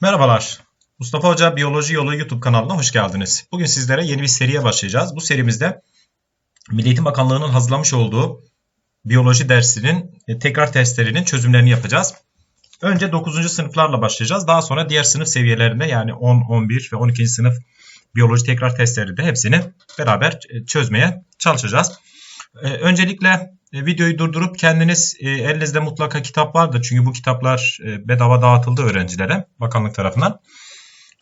Merhabalar. Mustafa Hoca Biyoloji Yolu YouTube kanalına hoş geldiniz. Bugün sizlere yeni bir seriye başlayacağız. Bu serimizde Milli Eğitim Bakanlığı'nın hazırlamış olduğu biyoloji dersinin e, tekrar testlerinin çözümlerini yapacağız. Önce 9. sınıflarla başlayacağız. Daha sonra diğer sınıf seviyelerinde yani 10, 11 ve 12. sınıf biyoloji tekrar testleri de hepsini beraber e, çözmeye çalışacağız. E, videoyu durdurup kendiniz elinizde mutlaka kitap vardır. Çünkü bu kitaplar bedava dağıtıldı öğrencilere bakanlık tarafından.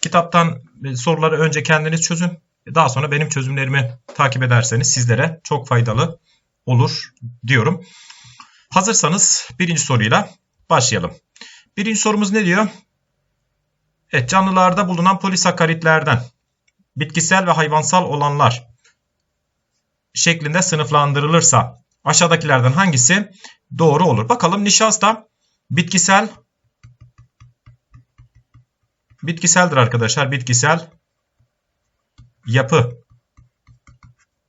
Kitaptan soruları önce kendiniz çözün. Daha sonra benim çözümlerimi takip ederseniz sizlere çok faydalı olur diyorum. Hazırsanız birinci soruyla başlayalım. Birinci sorumuz ne diyor? Evet, canlılarda bulunan polisakaritlerden bitkisel ve hayvansal olanlar şeklinde sınıflandırılırsa aşağıdakilerden hangisi doğru olur? Bakalım nişasta bitkisel bitkiseldir arkadaşlar. Bitkisel yapı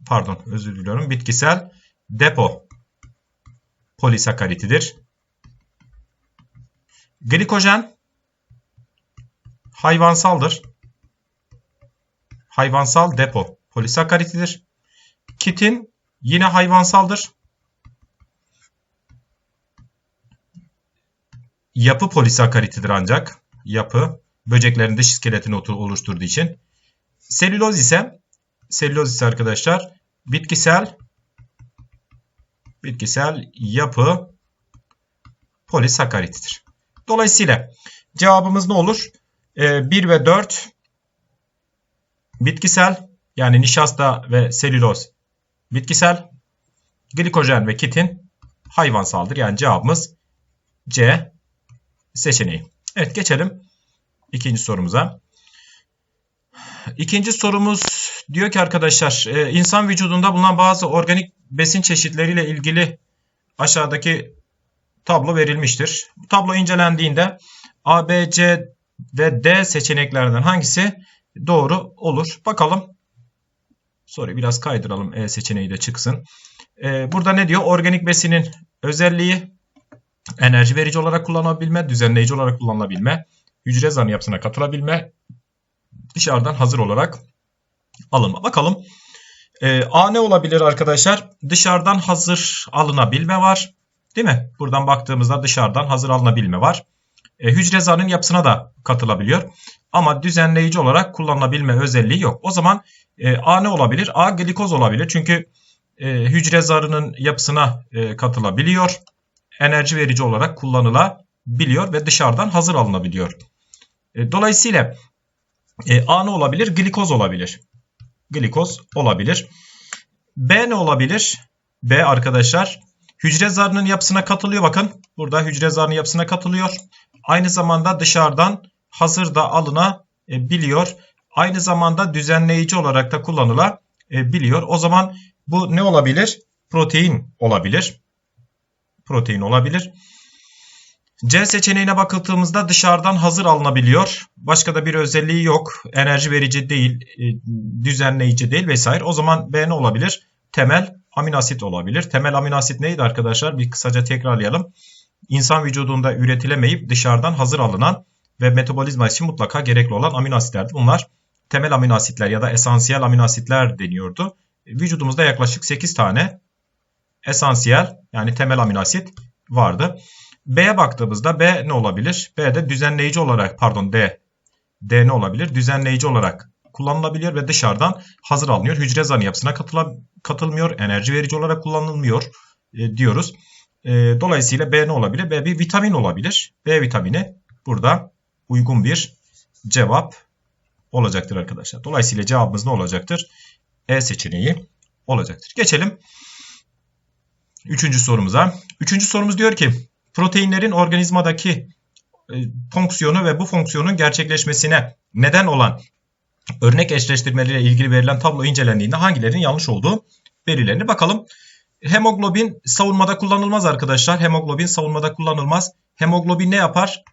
pardon özür diliyorum. Bitkisel depo polisakaritidir. Glikojen hayvansaldır. Hayvansal depo polisakaritidir. Kitin yine hayvansaldır. Yapı polisakaritidir ancak. Yapı böceklerin dış iskeletini oluşturduğu için. Selüloz ise selüloz ise arkadaşlar bitkisel bitkisel yapı polisakaritidir. Dolayısıyla cevabımız ne olur? Ee, 1 ve 4 bitkisel yani nişasta ve selüloz bitkisel, glikojen ve kitin hayvansaldır. Yani cevabımız C seçeneği. Evet geçelim ikinci sorumuza. İkinci sorumuz diyor ki arkadaşlar e, insan vücudunda bulunan bazı organik besin çeşitleriyle ilgili aşağıdaki tablo verilmiştir. Bu tablo incelendiğinde A, B, C ve D seçeneklerden hangisi doğru olur? Bakalım. Soruyu biraz kaydıralım. E seçeneği de çıksın. E, burada ne diyor? Organik besinin özelliği enerji verici olarak kullanılabilme, düzenleyici olarak kullanılabilme, hücre zarı yapısına katılabilme, dışarıdan hazır olarak alınma. Bakalım. E, A ne olabilir arkadaşlar? Dışarıdan hazır alınabilme var. Değil mi? Buradan baktığımızda dışarıdan hazır alınabilme var. E, hücre zarının yapısına da katılabiliyor. Ama düzenleyici olarak kullanılabilme özelliği yok. O zaman e, A ne olabilir? A glikoz olabilir. Çünkü e, hücre zarının yapısına e, katılabiliyor. Enerji verici olarak kullanılabiliyor ve dışarıdan hazır alınabiliyor. E, dolayısıyla e, A ne olabilir? Glikoz olabilir. Glikoz olabilir. B ne olabilir? B arkadaşlar hücre zarının yapısına katılıyor. Bakın burada hücre zarının yapısına katılıyor. Aynı zamanda dışarıdan hazır da alınabiliyor. Aynı zamanda düzenleyici olarak da kullanılabiliyor. O zaman bu ne olabilir? Protein olabilir. Protein olabilir. C seçeneğine bakıldığımızda dışarıdan hazır alınabiliyor. Başka da bir özelliği yok. Enerji verici değil, e, düzenleyici değil vesaire. O zaman B ne olabilir? Temel aminoasit olabilir. Temel aminoasit neydi arkadaşlar? Bir kısaca tekrarlayalım. İnsan vücudunda üretilemeyip dışarıdan hazır alınan ve metabolizma için mutlaka gerekli olan aminoasitlerdi. Bunlar temel aminoasitler ya da esansiyel aminoasitler deniyordu. Vücudumuzda yaklaşık 8 tane esansiyel yani temel aminoasit vardı. B'ye baktığımızda B ne olabilir? B de düzenleyici olarak pardon D. D ne olabilir? Düzenleyici olarak kullanılabiliyor ve dışarıdan hazır alınıyor. Hücre zarı yapısına katıla, katılmıyor. Enerji verici olarak kullanılmıyor e, diyoruz. E, dolayısıyla B ne olabilir? B bir vitamin olabilir. B vitamini burada uygun bir cevap olacaktır arkadaşlar. Dolayısıyla cevabımız ne olacaktır? E seçeneği olacaktır. Geçelim üçüncü sorumuza. Üçüncü sorumuz diyor ki proteinlerin organizmadaki e, fonksiyonu ve bu fonksiyonun gerçekleşmesine neden olan örnek eşleştirmeleriyle ilgili verilen tablo incelendiğinde hangilerinin yanlış olduğu verilerini bakalım. Hemoglobin savunmada kullanılmaz arkadaşlar. Hemoglobin savunmada kullanılmaz. Hemoglobin ne yapar?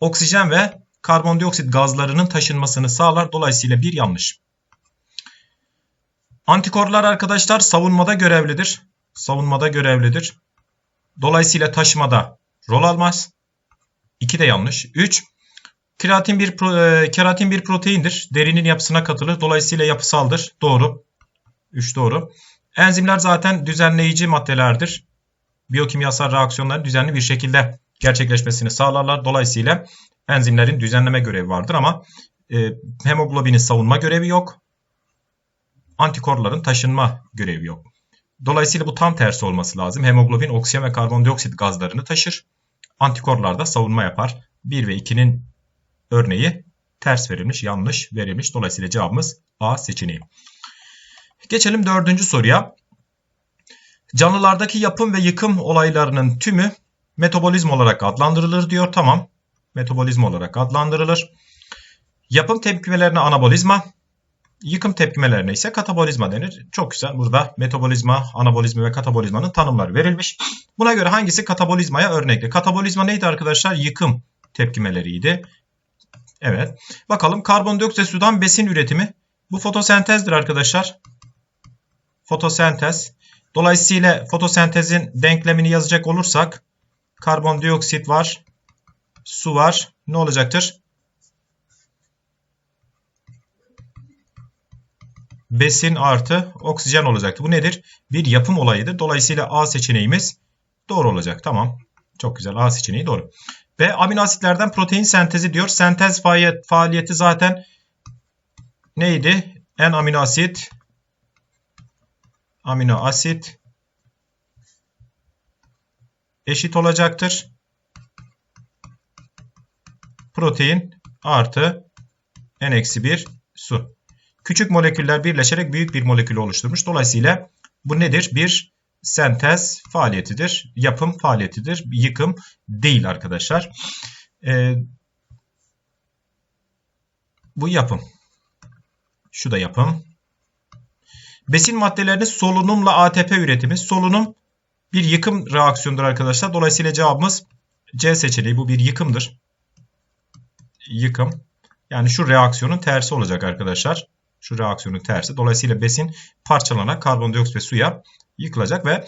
Oksijen ve karbondioksit gazlarının taşınmasını sağlar. Dolayısıyla bir yanlış. Antikorlar arkadaşlar savunmada görevlidir. Savunmada görevlidir. Dolayısıyla taşımada rol almaz. 2 de yanlış. 3. Keratin bir e, keratin bir proteindir. Derinin yapısına katılır. Dolayısıyla yapısaldır. Doğru. 3 doğru. Enzimler zaten düzenleyici maddelerdir. Biyokimyasal reaksiyonların düzenli bir şekilde gerçekleşmesini sağlarlar. Dolayısıyla enzimlerin düzenleme görevi vardır ama e, hemoglobinin savunma görevi yok. Antikorların taşınma görevi yok. Dolayısıyla bu tam tersi olması lazım. Hemoglobin oksijen ve karbondioksit gazlarını taşır. Antikorlar da savunma yapar. 1 ve 2'nin örneği ters verilmiş, yanlış verilmiş. Dolayısıyla cevabımız A seçeneği. Geçelim dördüncü soruya. Canlılardaki yapım ve yıkım olaylarının tümü metabolizm olarak adlandırılır diyor. Tamam. Metabolizma olarak adlandırılır. Yapım tepkimelerine anabolizma, yıkım tepkimelerine ise katabolizma denir. Çok güzel. Burada metabolizma, anabolizma ve katabolizmanın tanımları verilmiş. Buna göre hangisi katabolizmaya örnekli? Katabolizma neydi arkadaşlar? Yıkım tepkimeleriydi. Evet. Bakalım karbondioksit sudan besin üretimi. Bu fotosentezdir arkadaşlar. Fotosentez. Dolayısıyla fotosentezin denklemini yazacak olursak karbondioksit var, su var. Ne olacaktır? Besin artı oksijen olacaktı. Bu nedir? Bir yapım olayıdır. Dolayısıyla A seçeneğimiz doğru olacak. Tamam. Çok güzel. A seçeneği doğru. Ve amino asitlerden protein sentezi diyor. Sentez faaliyet, faaliyeti zaten neydi? En amino asit amino asit eşit olacaktır. Protein artı n-1 su. Küçük moleküller birleşerek büyük bir molekül oluşturmuş. Dolayısıyla bu nedir? Bir sentez faaliyetidir. Yapım faaliyetidir. Yıkım değil arkadaşlar. Ee, bu yapım. Şu da yapım. Besin maddelerinin solunumla ATP üretimi. Solunum bir yıkım reaksiyonudur arkadaşlar. Dolayısıyla cevabımız C seçeneği. Bu bir yıkımdır. Yıkım. Yani şu reaksiyonun tersi olacak arkadaşlar. Şu reaksiyonun tersi. Dolayısıyla besin parçalanarak karbondioksit ve suya yıkılacak ve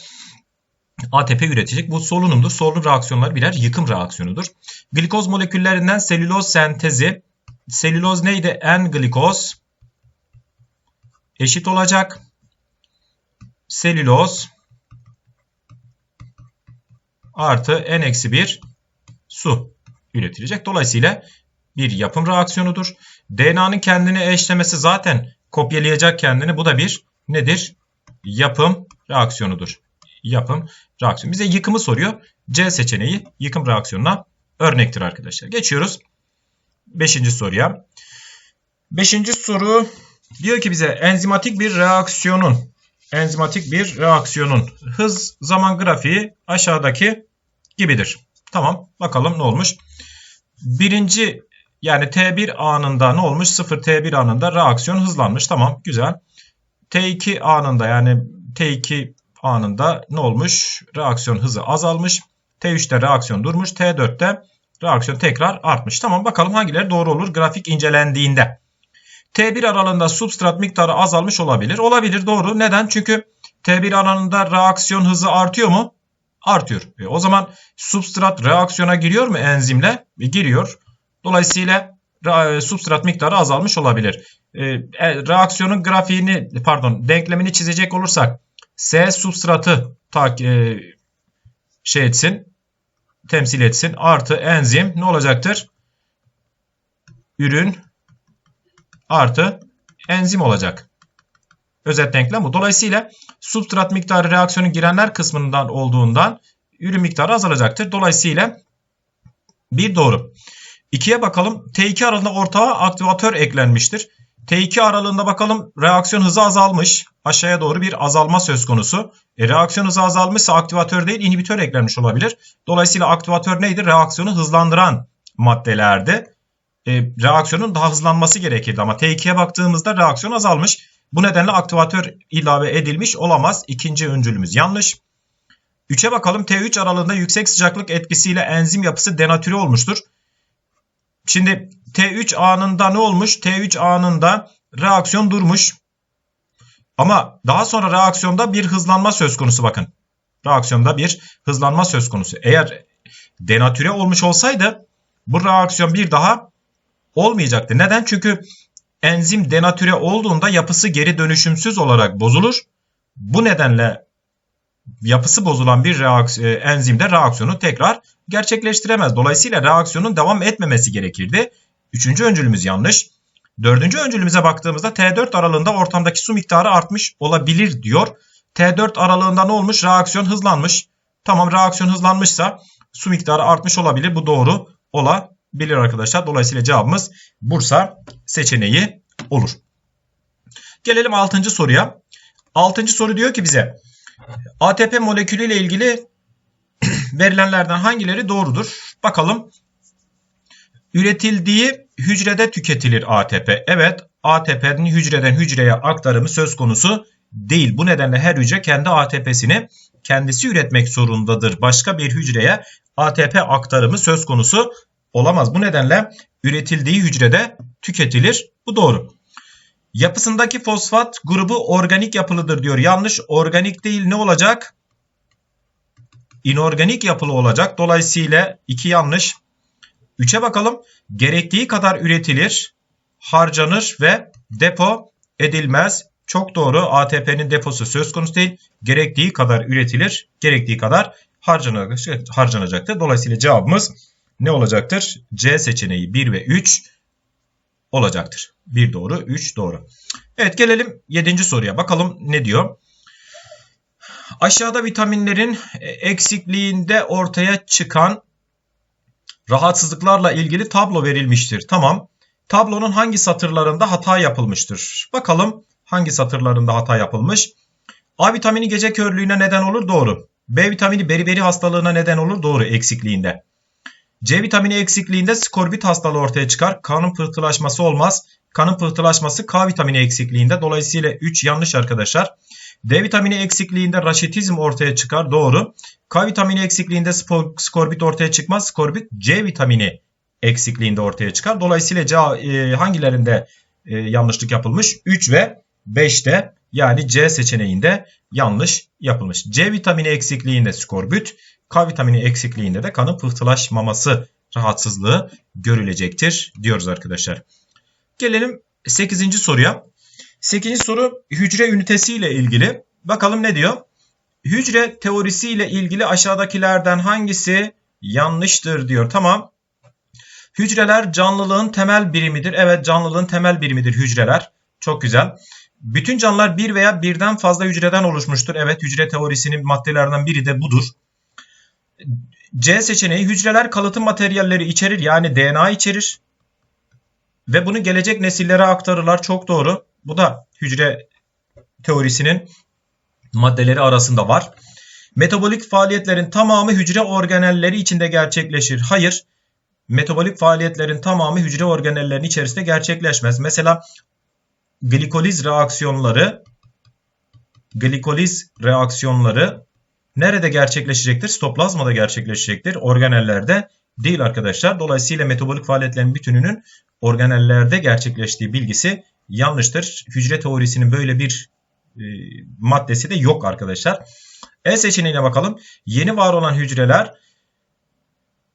ATP üretecek. Bu solunumdur. Solunum reaksiyonları birer yıkım reaksiyonudur. Glikoz moleküllerinden selüloz sentezi. Selüloz neydi? N-glikoz eşit olacak. Selüloz artı N-1 su üretilecek. Dolayısıyla bir yapım reaksiyonudur. DNA'nın kendini eşlemesi zaten kopyalayacak kendini. Bu da bir nedir? Yapım reaksiyonudur. Yapım reaksiyonu. Bize yıkımı soruyor. C seçeneği yıkım reaksiyonuna örnektir arkadaşlar. Geçiyoruz 5. soruya. 5. soru diyor ki bize enzimatik bir reaksiyonun enzimatik bir reaksiyonun hız zaman grafiği aşağıdaki gibidir. Tamam bakalım ne olmuş. Birinci yani T1 anında ne olmuş? 0 T1 anında reaksiyon hızlanmış. Tamam güzel. T2 anında yani T2 anında ne olmuş? Reaksiyon hızı azalmış. T3'te reaksiyon durmuş. T4'te reaksiyon tekrar artmış. Tamam bakalım hangileri doğru olur grafik incelendiğinde. T1 aralığında substrat miktarı azalmış olabilir. Olabilir doğru. Neden? Çünkü T1 aralığında reaksiyon hızı artıyor mu? Artıyor. E, o zaman substrat reaksiyona giriyor mu enzimle? E, giriyor. Dolayısıyla e, substrat miktarı azalmış olabilir. E, e, reaksiyonun grafiğini pardon denklemini çizecek olursak S substratı şey etsin temsil etsin artı enzim ne olacaktır? Ürün artı enzim olacak. Özet denklem bu. Dolayısıyla substrat miktarı reaksiyonun girenler kısmından olduğundan ürün miktarı azalacaktır. Dolayısıyla bir doğru. 2'ye bakalım. T2 aralığında ortağa aktivatör eklenmiştir. T2 aralığında bakalım reaksiyon hızı azalmış. Aşağıya doğru bir azalma söz konusu. E, reaksiyon hızı azalmışsa aktivatör değil inhibitör eklenmiş olabilir. Dolayısıyla aktivatör neydi? Reaksiyonu hızlandıran maddelerdi. E, reaksiyonun daha hızlanması gerekirdi ama T2'ye baktığımızda reaksiyon azalmış. Bu nedenle aktivatör ilave edilmiş olamaz. İkinci öncülümüz yanlış. 3'e bakalım. T3 aralığında yüksek sıcaklık etkisiyle enzim yapısı denatüre olmuştur. Şimdi T3 anında ne olmuş? T3 anında reaksiyon durmuş. Ama daha sonra reaksiyonda bir hızlanma söz konusu bakın. Reaksiyonda bir hızlanma söz konusu. Eğer denatüre olmuş olsaydı bu reaksiyon bir daha olmayacaktır. Neden? Çünkü enzim denatüre olduğunda yapısı geri dönüşümsüz olarak bozulur. Bu nedenle yapısı bozulan bir reaksiyon, enzimde reaksiyonu tekrar gerçekleştiremez. Dolayısıyla reaksiyonun devam etmemesi gerekirdi. Üçüncü öncülümüz yanlış. Dördüncü öncülümüze baktığımızda T4 aralığında ortamdaki su miktarı artmış olabilir diyor. T4 aralığında ne olmuş? Reaksiyon hızlanmış. Tamam reaksiyon hızlanmışsa su miktarı artmış olabilir. Bu doğru olabilir arkadaşlar. Dolayısıyla cevabımız Bursa seçeneği olur. Gelelim 6. soruya. 6. soru diyor ki bize ATP molekülü ile ilgili verilenlerden hangileri doğrudur? Bakalım. Üretildiği hücrede tüketilir ATP. Evet ATP'nin hücreden hücreye aktarımı söz konusu değil. Bu nedenle her hücre kendi ATP'sini kendisi üretmek zorundadır. Başka bir hücreye ATP aktarımı söz konusu olamaz. Bu nedenle üretildiği hücrede tüketilir. Bu doğru. Yapısındaki fosfat grubu organik yapılıdır diyor. Yanlış organik değil ne olacak? İnorganik yapılı olacak. Dolayısıyla iki yanlış. 3'e bakalım. Gerektiği kadar üretilir, harcanır ve depo edilmez. Çok doğru. ATP'nin deposu söz konusu değil. Gerektiği kadar üretilir, gerektiği kadar harcanacaktır. Dolayısıyla cevabımız ne olacaktır? C seçeneği 1 ve 3 olacaktır. 1 doğru, 3 doğru. Evet gelelim 7. soruya. Bakalım ne diyor? Aşağıda vitaminlerin eksikliğinde ortaya çıkan rahatsızlıklarla ilgili tablo verilmiştir. Tamam. Tablonun hangi satırlarında hata yapılmıştır? Bakalım hangi satırlarında hata yapılmış? A vitamini gece körlüğüne neden olur. Doğru. B vitamini beriberi hastalığına neden olur. Doğru eksikliğinde. C vitamini eksikliğinde skorbut hastalığı ortaya çıkar. Kanın pıhtılaşması olmaz. Kanın pıhtılaşması K vitamini eksikliğinde. Dolayısıyla 3 yanlış arkadaşlar. D vitamini eksikliğinde raşitizm ortaya çıkar. Doğru. K vitamini eksikliğinde skorbut ortaya çıkmaz. Skorbut C vitamini eksikliğinde ortaya çıkar. Dolayısıyla C, e, hangilerinde e, yanlışlık yapılmış? 3 ve 5'te yani C seçeneğinde yanlış yapılmış. C vitamini eksikliğinde skorbut, K vitamini eksikliğinde de kanın pıhtılaşmaması rahatsızlığı görülecektir diyoruz arkadaşlar. Gelelim 8. soruya. 8. soru hücre ünitesi ile ilgili. Bakalım ne diyor? Hücre teorisi ile ilgili aşağıdakilerden hangisi yanlıştır diyor. Tamam. Hücreler canlılığın temel birimidir. Evet canlılığın temel birimidir hücreler. Çok güzel. Bütün canlılar bir veya birden fazla hücreden oluşmuştur. Evet hücre teorisinin maddelerinden biri de budur. C seçeneği hücreler kalıtım materyalleri içerir yani DNA içerir. Ve bunu gelecek nesillere aktarırlar. Çok doğru. Bu da hücre teorisinin maddeleri arasında var. Metabolik faaliyetlerin tamamı hücre organelleri içinde gerçekleşir. Hayır. Metabolik faaliyetlerin tamamı hücre organellerinin içerisinde gerçekleşmez. Mesela glikoliz reaksiyonları glikoliz reaksiyonları nerede gerçekleşecektir? Stoplazmada gerçekleşecektir. Organellerde değil arkadaşlar. Dolayısıyla metabolik faaliyetlerin bütününün organellerde gerçekleştiği bilgisi yanlıştır. Hücre teorisinin böyle bir e, maddesi de yok arkadaşlar. E seçeneğine bakalım. Yeni var olan hücreler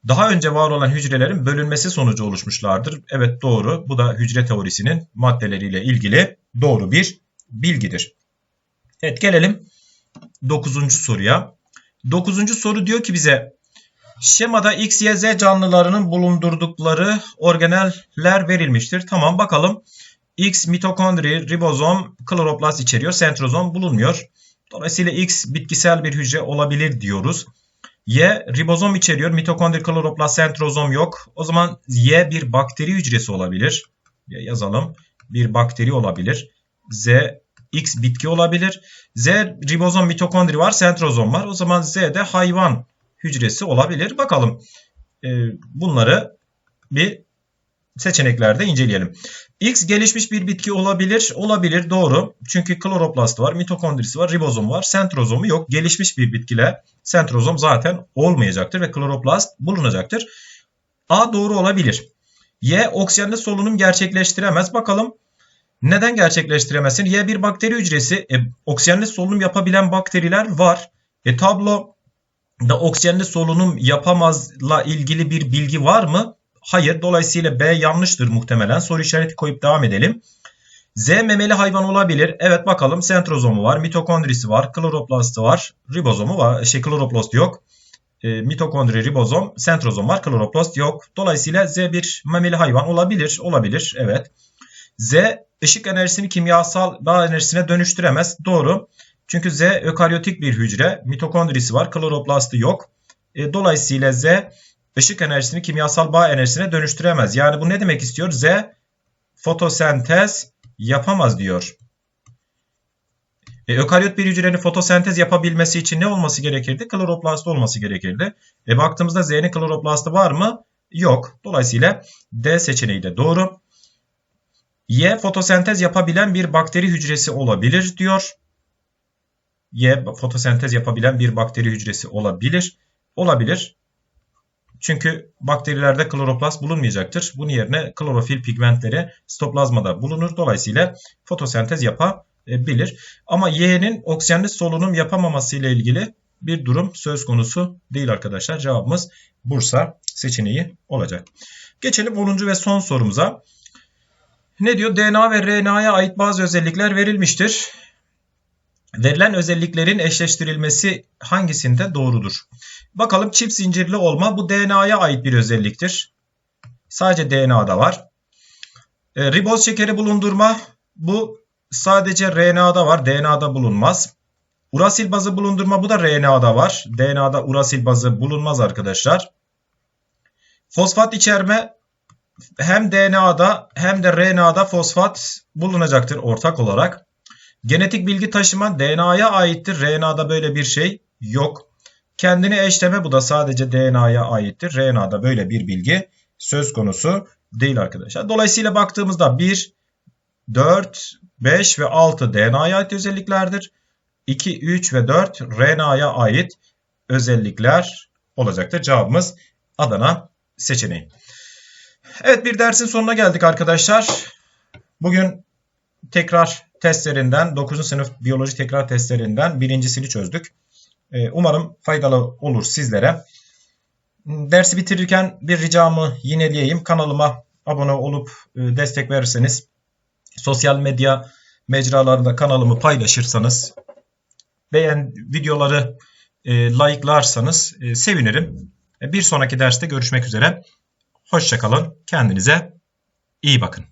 daha önce var olan hücrelerin bölünmesi sonucu oluşmuşlardır. Evet doğru. Bu da hücre teorisinin maddeleriyle ilgili doğru bir bilgidir. Evet gelelim 9. soruya. 9. soru diyor ki bize şemada X, Y, Z canlılarının bulundurdukları organeller verilmiştir. Tamam bakalım. X mitokondri, ribozom, kloroplast içeriyor. Sentrozom bulunmuyor. Dolayısıyla X bitkisel bir hücre olabilir diyoruz. Y ribozom içeriyor. Mitokondri, kloroplast, sentrozom yok. O zaman Y bir bakteri hücresi olabilir. Yazalım. Bir bakteri olabilir. Z X bitki olabilir. Z ribozom, mitokondri var, sentrozom var. O zaman Z de hayvan hücresi olabilir. Bakalım e, bunları bir seçeneklerde inceleyelim. X gelişmiş bir bitki olabilir. Olabilir doğru. Çünkü kloroplast var, mitokondrisi var, ribozom var. Sentrozomu yok. Gelişmiş bir bitkile sentrozom zaten olmayacaktır ve kloroplast bulunacaktır. A doğru olabilir. Y oksijenli solunum gerçekleştiremez. Bakalım neden gerçekleştiremezsin? Y bir bakteri hücresi. E, oksijenli solunum yapabilen bakteriler var. E tablo da oksijenli solunum yapamazla ilgili bir bilgi var mı? Hayır. Dolayısıyla B yanlıştır muhtemelen. Soru işareti koyup devam edelim. Z memeli hayvan olabilir. Evet bakalım sentrozomu var, mitokondrisi var, kloroplastı var, ribozomu var. Şey kloroplast yok. E, mitokondri, ribozom, sentrozom var, kloroplast yok. Dolayısıyla Z bir memeli hayvan olabilir. Olabilir. Evet. Z ışık enerjisini kimyasal bağ enerjisine dönüştüremez. Doğru. Çünkü Z ökaryotik bir hücre. Mitokondrisi var, kloroplastı yok. E, dolayısıyla Z ışık enerjisini kimyasal bağ enerjisine dönüştüremez. Yani bu ne demek istiyor? Z fotosentez yapamaz diyor. E, ökaryot bir hücrenin fotosentez yapabilmesi için ne olması gerekirdi? Kloroplast olması gerekirdi. E, baktığımızda Z'nin kloroplastı var mı? Yok. Dolayısıyla D seçeneği de doğru. Y fotosentez yapabilen bir bakteri hücresi olabilir diyor. Y fotosentez yapabilen bir bakteri hücresi olabilir. Olabilir. Çünkü bakterilerde kloroplast bulunmayacaktır. Bunun yerine klorofil pigmentleri sitoplazmada bulunur. Dolayısıyla fotosentez yapabilir. Ama Y'nin oksijenli solunum yapamaması ile ilgili bir durum söz konusu değil arkadaşlar. Cevabımız Bursa seçeneği olacak. Geçelim 10. ve son sorumuza. Ne diyor? DNA ve RNA'ya ait bazı özellikler verilmiştir. Verilen özelliklerin eşleştirilmesi hangisinde doğrudur? Bakalım çift zincirli olma bu DNA'ya ait bir özelliktir. Sadece DNA'da var. E, riboz şekeri bulundurma bu sadece RNA'da var. DNA'da bulunmaz. Urasil bazı bulundurma bu da RNA'da var. DNA'da urasil bazı bulunmaz arkadaşlar. Fosfat içerme hem DNA'da hem de RNA'da fosfat bulunacaktır ortak olarak. Genetik bilgi taşıma DNA'ya aittir. RNA'da böyle bir şey yok. Kendini eşleme bu da sadece DNA'ya aittir. RNA'da böyle bir bilgi söz konusu değil arkadaşlar. Dolayısıyla baktığımızda 1, 4, 5 ve 6 DNA'ya ait özelliklerdir. 2, 3 ve 4 RNA'ya ait özellikler olacaktır. Cevabımız Adana seçeneği. Evet bir dersin sonuna geldik arkadaşlar. Bugün tekrar testlerinden 9. sınıf biyoloji tekrar testlerinden birincisini çözdük. Ee, umarım faydalı olur sizlere. Dersi bitirirken bir ricamı yineleyeyim. Kanalıma abone olup e, destek verirseniz, sosyal medya mecralarında kanalımı paylaşırsanız, beğen videoları e, like'larsanız e, sevinirim. Bir sonraki derste görüşmek üzere. Hoşçakalın. Kendinize iyi bakın.